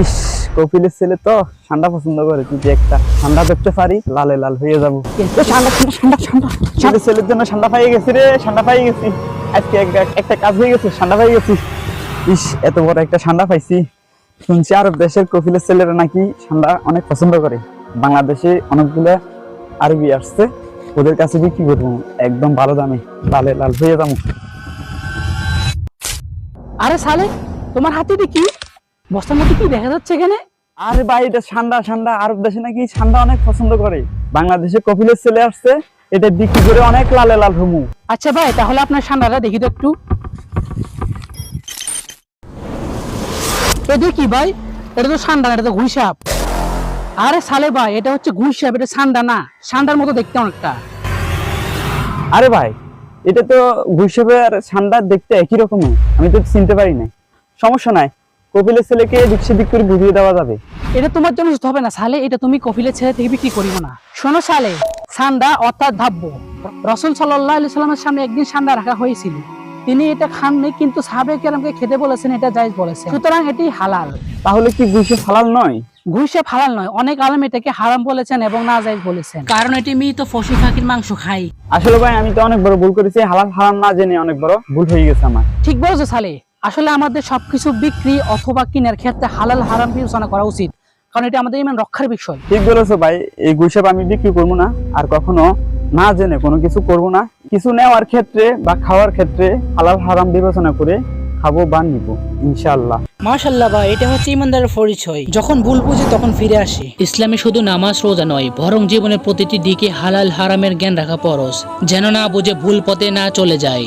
ইস কপিলের ছেলে তো ঠান্ডা পছন্দ করে যদি একটা ঠান্ডা পারি লালে লাল হয়ে যাব। ঠান্ডা ঠান্ডা ঠান্ডা ঠান্ডা ছেলের জন্য ঠান্ডা গেছি রে ঠান্ডা গেছি। আজকে একটা কাজ হয়ে গেছে ঠান্ডা গেছি। ইস এত বড় একটা ঠান্ডা পাইছি। শুনছি আরব দেশের কপিলের ছেলেরা নাকি ঠান্ডা অনেক পছন্দ করে। বাংলাদেশে অনেকগুলো আরবি আসছে ওদের কাছে বিক্রি করব একদম ভালো দামে লালে লাল হয়ে যাব। আরে সালে তোমার হাতে কি বস্তার মধ্যে কি দেখা যাচ্ছে এখানে? আরে ভাই এটা ঠান্ডা ঠান্ডা। আরব দেশে নাকি ঠান্ডা অনেক পছন্দ করে। বাংলাদেশে কপিলের ছেলে আসছে এটা বিক্রি করে অনেক লালে লাল হমু। আচ্ছা ভাই তাহলে আপনার ঠান্ডাটা দেখি তো একটু। এটা কি ভাই এটা তো সান্ডা না, এটা তো ঘুষাপ আরে সালে ভাই এটা হচ্ছে ঘুষাপ এটা সান্ডা না। সান্ডার মতো দেখতে অনেকটা। আরে ভাই এটা তো গুইসেবে আর ঠান্ডা দেখতে একই রকম আমি তো চিনতে পারি না সমস্যা নাই। কপিলের ছেলেকে দিক সেদিক করে বুঝিয়ে দেওয়া যাবে। এটা তোমার জন্য হবে না সালে। এটা তুমি কফিলের ছেলে থেকে বিক্রি করিও না। শোনো সালে সান্ডা অর্থাৎ ধাব্য রসুল সাল্লাহ আলি সাল্লামের সামনে একদিন সান্ডা রাখা হয়েছিল। তিনি এটা খাননি কিন্তু সাহাবে কেরামকে খেতে বলেছেন এটা জায়েজ বলেছেন। সুতরাং এটি হালাল। তাহলে কি গুইসে ফালাল নয়? ঘুষে হালাল নয়। অনেক আলম এটাকে হারাম বলেছেন এবং না জায়েজ বলেছেন। কারণ এটি মৃত পশু পাখির মাংস খাই আসলে ভাই আমি তো অনেক বড় ভুল করেছি। হালাল হারাম না জেনে অনেক বড় ভুল হয়ে গেছে আমার। ঠিক বলেছ সালে। আসলে আমাদের সবকিছু বিক্রি অথবা কিনার ক্ষেত্রে হালাল হারাম বিবেচনা করা উচিত। কারণ এটা আমাদের ইমান রক্ষার বিষয়। ঠিক বলেছ ভাই এই গুইসাপ আমি বিক্রি করব না আর কখনো না জেনে কোনো কিছু করব না। কিছু নেওয়ার ক্ষেত্রে বা খাওয়ার ক্ষেত্রে হালাল হারাম বিবেচনা করে খাব বা নিবো ইনশাআল্লাহ। মাশাল্লাহ ভাই এটা হচ্ছে ইমানদারের পরিচয়। যখন ভুল বুঝে তখন ফিরে আসে। ইসলামে শুধু নামাজ রোজা নয় বরং জীবনের প্রতিটি দিকে হালাল হারামের জ্ঞান রাখা পরশ। যেন না বুঝে ভুল পথে না চলে যায়।